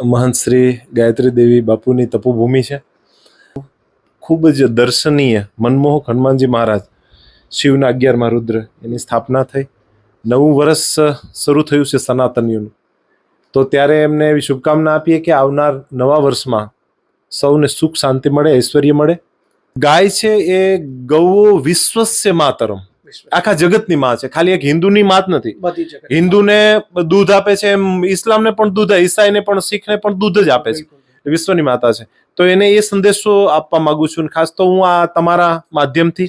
મહંત શ્રી ગાયત્રી દેવી બાપુની તપોભૂમિ છે. ખૂબ જ દર્શનીય મનમોહક હનુમાનજી મહારાજ શિવના અગિયારમાં રુદ્ર એની સ્થાપના થઈ. નવું વર્ષ શરૂ થયું છે સનાતનીઓનું તો ત્યારે એમને એવી શુભકામના આપીએ કે આવનાર નવા વર્ષમાં સૌને સુખ શાંતિ મળે, ઐશ્વર્ય મળે. ગાય છે એ ગૌ વિશ્વસ્ય માતરમ. આખા જગતની માં છે. ખાલી એક હિન્દુની માત નથી. હિન્દુને દૂધ આપે છે એમ ઇસ્લામને પણ દૂધ ઈસાઈને પણ શીખને પણ દૂધ જ આપે છે. વિશ્વની માતા છે. તો એને એ સંદેશો આપવા માંગુ છું ખાસ તો હું આ તમારા માધ્યમથી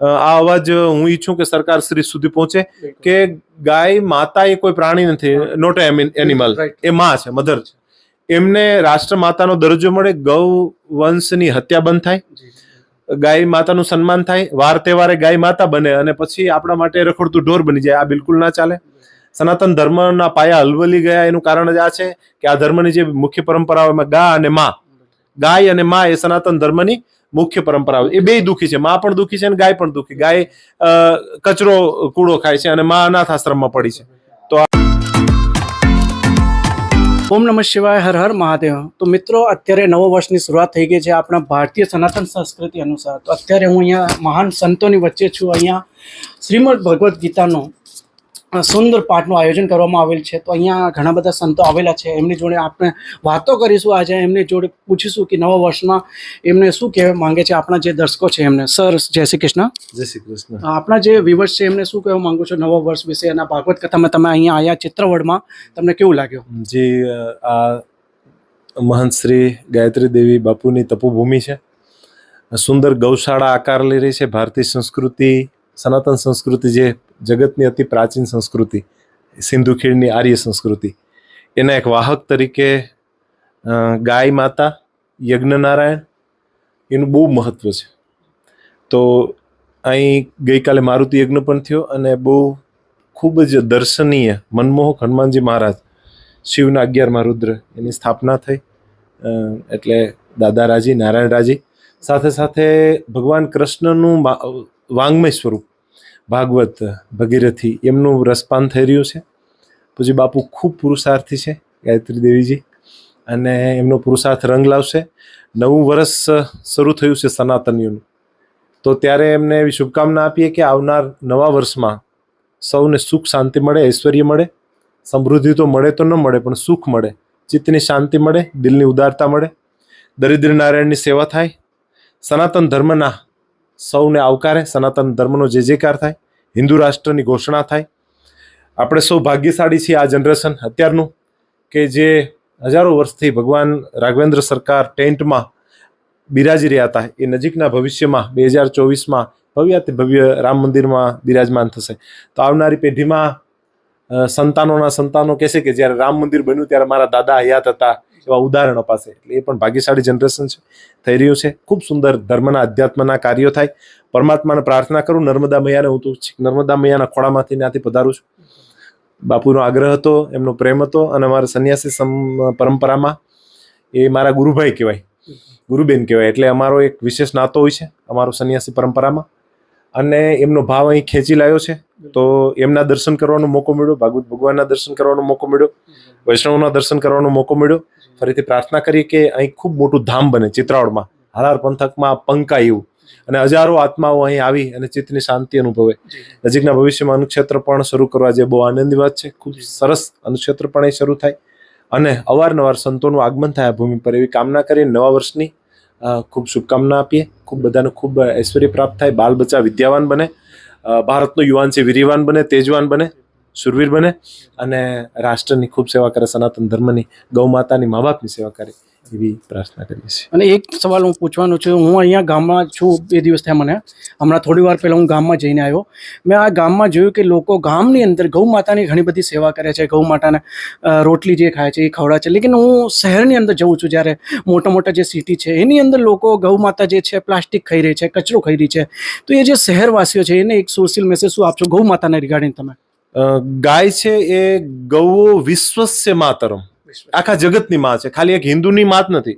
આ અવાજ હું ઈચ્છું કે સરકાર શ્રી સુધી પહોંચે કે ગાય માતા એ કોઈ પ્રાણી નથી નોટ એનિમલ એ માં છે મધર છે. એમને રાષ્ટ્ર માતાનો દરજ્જો મળે ગૌ વંશની હત્યા બંધ થાય. ગાય માતાનું સન્માન થાય, વાર તહેવારે ગાય માતા બને અને પછી આપણા માટે રખડતું ઢોર બની જાય. આ બિલકુલ ના ચાલે. સનાતન ધર્મના પાયા હલવલી ગયા, એનું કારણ જ આ છે કે આ ધર્મની જે મુખ્ય પરંપરાઓ એમાં ગા અને મા, ગાય અને મા એ સનાતન ધર્મની મુખ્ય પરંપરાઓ. એ બે દુખી છે. મા પણ દુઃખી છે અને ગાય પણ દુઃખી. ગાય કચરો, કૂડો ખાય છે અને મા અનાથ આશ્રમમાં પડી છે. ઓમ નમઃ શિવાય, હર હર મહાદેવ. તો મિત્રો, અત્યારે નવો વર્ષની શરૂઆત થઈ ગઈ છે આપણા ભારતીય સનાતન સંસ્કૃતિ અનુસાર. તો અત્યારે હું અહીંયા મહાન સંતોની વચ્ચે છું. અહીંયા શ્રીમદ ભગવદ્ ગીતાનું સુંદર પાઠનું આયોજન કરવામાં આવેલ છે. તો અહીંયા ઘણા બધા સંતો આવેલા છે. એમની જોડે આપણે વાતો કરીશું આજે. એમની જોડે પૂછીશું કે નવા વર્ષમાં એમને શું કહેવા માંગે છે? આપણા જે દર્શકો છે એમને. સર જય શ્રી કૃષ્ણ. જય શ્રી કૃષ્ણ. આપણા જે વિવર્સ છે એમને શું કહેવા માંગુ છો નવા વર્ષ વિશે? અને ભાગવત કથામાં તમે અહીંયા આવ્યા ચિત્રવડમાં. તમને કેવું લાગ્યું? જે આ મહંત શ્રી ગાયત્રી દેવી બાપુની તપોભૂમિ છે. સુંદર ગૌશાળા આકાર લઈ રહી છે. ભારતીય સંસ્કૃતિ સનાતન સંસ્કૃતિ જે જગતની અતિ પ્રાચીન સંસ્કૃતિ, સિંધુ ખીણની આર્ય સંસ્કૃતિ, એના એક વાહક તરીકે ગાય માતા, યજ્ઞનારાયણ, એનું બહુ મહત્વ છે. તો અહીં ગઈકાલે મારુતિ યજ્ઞ પણ થયો અને બહુ ખૂબ જ દર્શનીય મનમોહક હનુમાનજી મહારાજ શિવના અગિયારમાં રુદ્ર એની સ્થાપના થઈ. એટલે દાદા રાજી, નારાયણ રાજી. સાથે સાથે ભગવાન કૃષ્ણનું વાંગ્મય સ્વરૂપ, ભાગવત, ભગીરથી એમનું રસપાન થઈ રહ્યું છે. પછી બાપુ ખૂબ પુરુષાર્થી છે, ગાયત્રી દેવીજી. અને એમનો પુરુષાર્થ રંગ લાવશે. નવું વર્ષ શરૂ થયું છે સનાતનીઓનું તો ત્યારે એમને એવી શુભકામના આપીએ કે આવનાર નવા વર્ષમાં સૌને સુખ શાંતિ મળે, ઐશ્વર્ય મળે. સમૃદ્ધિ તો મળે તો ન મળે, પણ સુખ મળે. ચિત્તની શાંતિ મળે, દિલની ઉદારતા મળે. દરિદ્ર નારાયણની સેવા થાય. સનાતન ધર્મના સૌને આવકારે, સનાતન ધર્મનો જે જેકાર થાય, હિન્દુ રાષ્ટ્રની ઘોષણા થાય. આપણે સૌ ભાગ્યશાળી છીએ આ જનરેશન અત્યારનું કે જે હજારો વર્ષથી ભગવાન રાઘવેન્દ્ર સરકાર ટેન્ટમાં બિરાજી રહ્યા હતા. એ નજીકના ભવિષ્યમાં, બે હજાર ચોવીસમાં ભવ્યાતિ ભવ્ય રામ મંદિરમાં બિરાજમાન થશે. તો આવનારી પેઢીમાં સંતાનોના સંતાનો કહેશે કે જ્યારે રામ મંદિર બન્યું ત્યારે મારા દાદા હયાત હતા. એવા ઉદાહરણો પાસે. એટલે એ પણ ભાગ્યશાળી જનરેશન છે. થઈ રહ્યું છે. ખૂબ સુંદર ધર્મના અધ્યાત્મના કાર્યો થાય. પરમાત્માને પ્રાર્થના કરું, નર્મદા મૈયાને હું તો નર્મદા મૈયાના ખોળામાંથી ત્યાંથી પધારું છું. બાપુનો આગ્રહ હતો, એમનો પ્રેમ હતો અને મારા સંન્યાસી પરંપરામાં એ મારા ગુરુભાઈ કહેવાય. ગુરુબેન કહેવાય. એટલે અમારો એક વિશેષ નાતો હોય છે અમારો સંન્યાસી પરંપરામાં. અને એમનો ભાવ અહીં ખેંચી લાવ્યો છે. તો એમના દર્શન કરવાનો મોકો મળ્યો, ભાગવત ભગવાનના દર્શન કરવાનો મોકો મળ્યો, વૈષ્ણવના દર્શન કરવાનો મોકો મળ્યો. ફરીથી પ્રાર્થના કરીએ કે અહીં ખૂબ મોટું ધામ બને ચિત્રાવડમાં હાલાર પંથકમાં પંકાય એવું. અને હજારો આત્માઓ અહીં આવી અને ચિત્તની શાંતિ અનુભવે. નજીકના ભવિષ્યમાં અનુક્ષેત્ર પણ શરૂ કરવા જે બહુ આનંદની વાત છે. ખૂબ સરસ અનુક્ષેત્ર પણ અહીં શરૂ થાય. અને અવારનવાર સંતોનું આગમન થાય આ ભૂમિ પર એવી કામના કરી નવા વર્ષની ખૂબ શુભકામના આપીએ. ખૂબ બધાને ખૂબ ઐશ્વર્ય પ્રાપ્ત થાય. બાલ બચ્ચા વિદ્યાવાન બને. ભારતનો યુવાન છે વિરિવાન બને તેજવાન બને. શુરવીર બને અને રાષ્ટ્રની ખૂબ સેવા કરે, સનાતન ધર્મની, ગૌ માતાની, મા બાપની સેવા કરે એવી પ્રાર્થના કરીએ છીએ. અને એક સવાલ હું પૂછવાનું છું, હું અહીંયા ગામમાં છું બે દિવસ થયા મને. હમણાં થોડી વાર પહેલાં હું ગામમાં જઈને આવ્યો. મેં આ ગામમાં જોયું કે લોકો ગામની અંદર ગૌ માતાની ઘણી બધી સેવા કરે છે, ગૌ માતાને રોટલી જે ખાય છે, એ ખવડાવે છે. લેકિન હું શહેરની અંદર જઉં છું જ્યારે મોટા મોટા જે સિટી છે, એની અંદર લોકો ગૌ માતા જે છે, પ્લાસ્ટિક ખાઈ રહી છે, કચરો ખાઈ રહી છે. તો એ જે શહેરવાસીઓ છે, એને એક સોશિયલ મેસેજ શું આપશો, ગૌ માતાને રિગાર્ડિંગ તમે? ગાય છે એ ગૌ વિશ્વસ્ય માતરમ. આખા જગતની માં છે. ખાલી એક હિન્દુની માત નથી.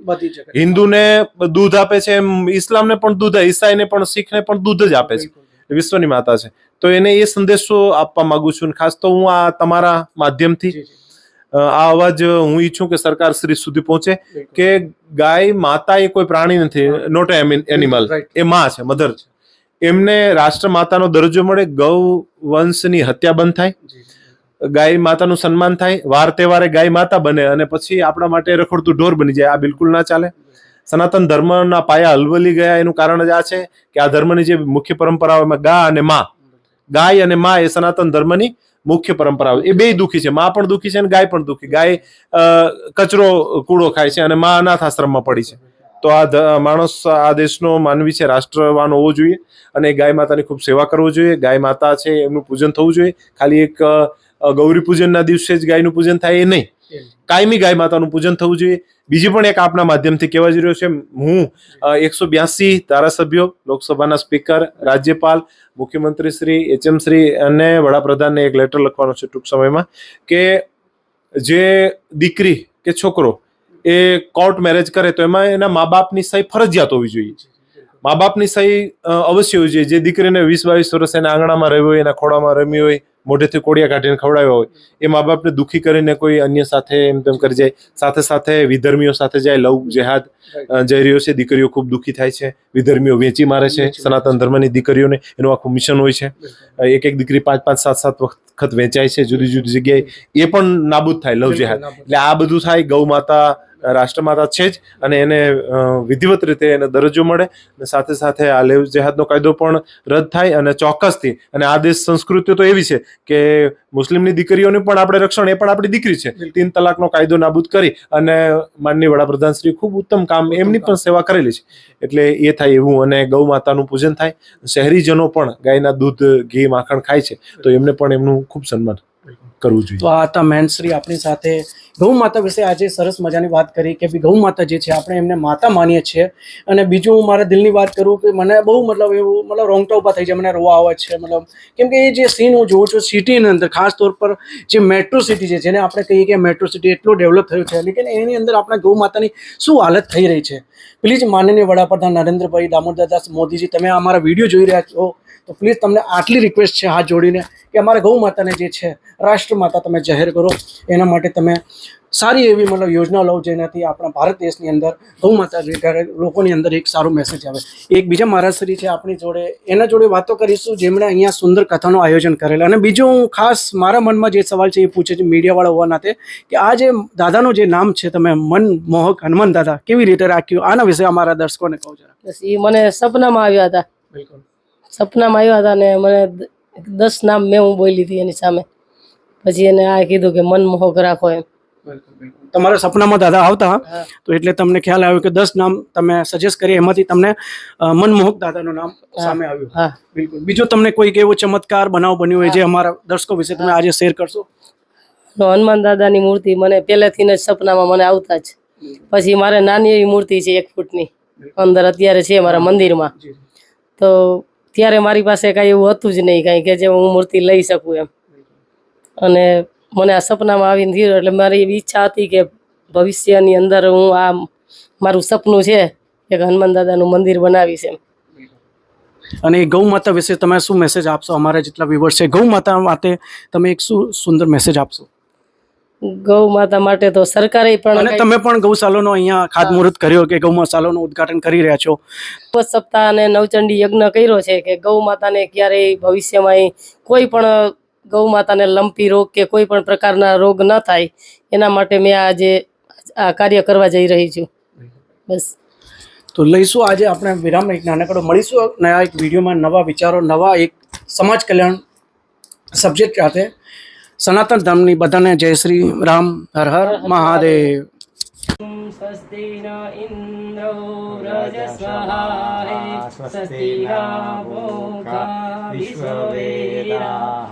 હિન્દુને દૂધ આપે છે એમ ઇસ્લામને પણ દૂધ ઈસાઈને પણ શીખને પણ દૂધ જ આપે છે. વિશ્વની માતા છે. તો એને એ સંદેશો આપવા માંગુ છું ખાસ તો હું આ તમારા માધ્યમથી. આ અવાજ હું ઈચ્છું કે સરકાર શ્રી સુધી પહોંચે કે ગાય માતા એ કોઈ પ્રાણી નથી નોટ એનિમલ એ માં છે મધર છે. એમને રાષ્ટ્ર માતાનો દરજ્જો મળે ગૌ વંશની હત્યા બંધ થાય ગાય માતાનું સન્માન થાય વાર તહેવારે ગાય માતા બને અને પછી આપણા માટે રખડતું ઢોર બની જાય. આ બિલકુલ ના ચાલે. સનાતન ધર્મના પાયા હલવલી ગયા એનું કારણ જ આ છે કે આ ધર્મની જે મુખ્ય પરંપરાઓ એમાં ગા અને મા ગાય અને મા એ સનાતન ધર્મની મુખ્ય પરંપરાઓ. એ બે દુખી છે. મા પણ દુઃખી છે અને ગાય પણ દુઃખી. ગાય કચરો કૂડો ખાય છે અને મા અનાથ આશ્રમમાં પડી છે. તો આ માણસ આ દેશનો માનવી છે રાષ્ટ્રવાન હોવો જોઈએ અને ગાય માતાની ખૂબ સેવા કરવો જોઈએ. ગાય માતા છે એમનું પૂજન થવું જોઈએ. ખાલી એક ગૌરી પૂજનના દિવસે જ ગાયનું પૂજન થાય એ નહીં. કાયમી ગાય માતાનું પૂજન થવું જોઈએ. બીજી પણ એક આપના માધ્યમથી કહેવા જઈ રહ્યો છે હું એકસો બ્યાસી ધારાસભ્યો લોકસભાના સ્પીકર રાજ્યપાલ મુખ્યમંત્રી શ્રી એચએમ શ્રી અને વડાપ્રધાનને એક લેટર લખવાનો છે ટૂંક સમયમાં કે જે દીકરી કે છોકરો એ કોર્ટ મેરેજ કરે તો એમાં એના મા બાપની સહી ફરજિયાત હોવી જોઈએ. મા બાપની સહી અવશ્ય હોવી જોઈએ. જે દીકરીને વીસ બાવીસ વર્ષ એના આંગણામાં રહ્યો હોય એના ખોડામાં રમી હોય મોઢેથી કોડિયા કાઢીને ખવડાવ્યા હોય એ મા બાપને દુઃખી કરીને કોઈ અન્ય સાથે એમ તેમ કરી જાય. સાથે સાથે વિધર્મીઓ સાથે જાય લવ જેહાદ જઈ રહ્યો છે. દીકરીઓ ખૂબ દુઃખી થાય છે. વિધર્મીઓ વેચી મારે છે. સનાતન ધર્મની દીકરીઓને એનું આખું મિશન હોય છે. એક એક દીકરી પાંચ પાંચ સાત સાત વખત વેચાય છે. જુદી જુદી જગ્યાએ. એ પણ નાબૂદ થાય લવ જેહાદ. એટલે આ બધું થાય ગૌ માતા રાષ્ટ્રમાતા છે જ અને એને વિધિવત રીતે એને દરજ્જો મળે અને સાથે સાથે આ લેવ જેહાદનો કાયદો પણ રદ થાય અને ચોક્કસથી અને આ દેશ સંસ્કૃતિ તો એવી છે કે મુસ્લિમની દીકરીઓને પણ આપણે રક્ષણ એ પણ આપણી દીકરી છે. તીન તલાકનો કાયદો નાબૂદ કરી અને માનનીય વડાપ્રધાન શ્રી ખૂબ ઉત્તમ કામ એમની પણ સેવા કરેલી છે. એટલે એ થાય એવું અને ગૌ માતાનું પૂજન થાય. શહેરીજનો પણ ગાયના દૂધ ઘી માખણ ખાય છે. તો એમને પણ એમનું ખૂબ સન્માન. કરવું જોઈએ. તો આ હતા મહેનશ્રી આપણી સાથે. ગૌ માતા વિશે આજે સરસ મજાની વાત કરી કે ગૌ માતા જે છે, આપણે એમને માતા માનીએ છીએ. અને બીજું હું મારા દિલની વાત કરું કે મને બહુ મતલબ એવું, મતલબ રોંગટા ઊભા થઈ જાય, મને રોવા આવે છે, મતલબ કેમ કે એ જે સીન હું જોઉં છું સિટીની અંદર, ખાસ તौर પર જે મેટ્રો સિટી છે, જેને આપણે કહીએ કે મેટ્રો સિટી એટલું ડેવલપ થયું છે લેકિન એની અંદર આપણા ગૌ માતાની શું હાલત થઈ રહી છે. પ્લીઝ માનનીય વડાપ્રધાન નરેન્દ્રભાઈ દામોદરદાસ મોદીજી, તમે અમારા વીડિયો જોઈ રહ્યા છો, તો પ્લીઝ તમને આટલી રિક્વેસ્ટ છે, હાથ જોડીને, કે અમારા ગૌ માતાને જે છે રાષ્ટ્ર માતા તમે જાહેર કરો એના માટે તમે સારી એવી મતલબ યોજના લો જેનાથી આપણા ભારત દેશની અંદર ગૌમાતા રિગાર્ડેડ લોકોની અંદર એક સારો મેસેજ આવે. એક બીજા મહારાષ્ટ્રી છે આપણી જોડે એના જોડે વાતો કરીશું જેમણે અહીંયા સુંદર કથાનું આયોજન કરેલું. અને બીજું હું ખાસ મારા મનમાં જે સવાલ છે એ પૂછે છે મીડિયાવાળા હોવા નાતે કે આ જે દાદાનું જે નામ છે તમે મનમોહક હનુમાન દાદા કેવી રીતે રાખ્યું? આના વિશે અમારા દર્શકોને કહો જરા. બસ એ મને સપનામાં આવ્યા હતા. બિલકુલ. સપનામાં આવ્યા હતા અને મને દસ નામ મેં હું બોલી હતી એની સામે. પછી એને આ કીધું કે મનમોહક રાખો એમ. તમારા સપનામાં દાદા આવતા તો એટલે તમને ખ્યાલ આવ્યો કે દસ નામ તમે સજેસ્ટ કરી એમાંથી તમને મનમોહક દાદાનું નામ સામે આવ્યું. હા. બિલકુલ. બીજો તમને કોઈક એવો ચમત્કાર બનાવ બન્યો હોય જે અમારા દર્શકો વિશે તમે આજે શેર કરશો? તો હનુમાન દાદાની મૂર્તિ મને પહેલેથી જ સપનામાં મને આવતા જ. પછી મારે નાની એવી મૂર્તિ છે એક ફૂટની. અંદર અત્યારે છે મારા મંદિરમાં. તો ત્યારે મારી પાસે કાંઈ એવું હતું જ નહીં કાંઈ કે જે હું મૂર્તિ લઈ શકું એમ. અને મને આ સપનામાં આવીને થયું એટલે મારી એવી ઈચ્છા હતી કે ભવિષ્યની અંદર હું આ મારું સપનું છે એક હનુમાન દાદાનું મંદિર બનાવીશ એમ. અને ગૌ માતા વિશે તમે શું મેસેજ આપશો? અમારા જેટલા વ્યુવર્સ છે ગૌ માતા માટે તમે એક શું સુંદર મેસેજ આપશો? ગૌ માતા માટે તો સરકારે પણ અને તમે પણ ગૌશાલાનો અહીંયા ખાતમુહૂર્ત કર્યો કે ગૌશાલાનું ઉદ્ઘાટન કરી રહ્યા છો? સપ્તાહ અને નવચંડી યજ્ઞ કર્યો છે કે ગૌ માતાને ક્યારેય ભવિષ્યમાં કોઈ પણ ગૌ માતાને લંપી રોગ કે કોઈ પણ પ્રકારના રોગ ન થાય એના માટે મેં આજે આ કાર્ય કરવા જઈ રહી છું. બસ. તો લઈશું આજે આપણે વિરામ એક નાનકડો મળીશું નયા એક વિડીયોમાં નવા વિચારો નવા એક સમાજ કલ્યાણ સબ્જેક્ટ સાથે. સનાતન ધર્મની બધાને જય શ્રી રામ હર હર મહાદેવ. સ્વસ્તિ ન ઇન્દ્રો રજસ્વહાય સ્વસ્તિ વિશ્વવેદાः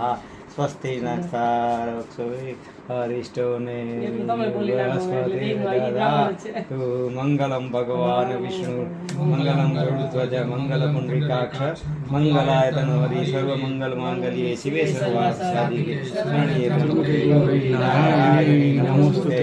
સ્વસ્તિ નક્ષારક્ષવે હરિષ્ટો ને એટલું તમે બોલી નાખો, એટલે બૃહસ્પતિ દીપમાં ઈ દદા. ગાવાનું છે. તુ મંગલમ ભગવાન વિષ્ણુ મંગલમ ગરુડધ્વજ મંગલ પુંડરીકાક્ષ મંગલાય તનોહરી સર્વ મંગલ માંગલ્યે શિવે સર્વાર્થ સાધિકે શરણ્યે ત્ર્યંબકે ગૌરી નારાયણી નમોસ્તુતે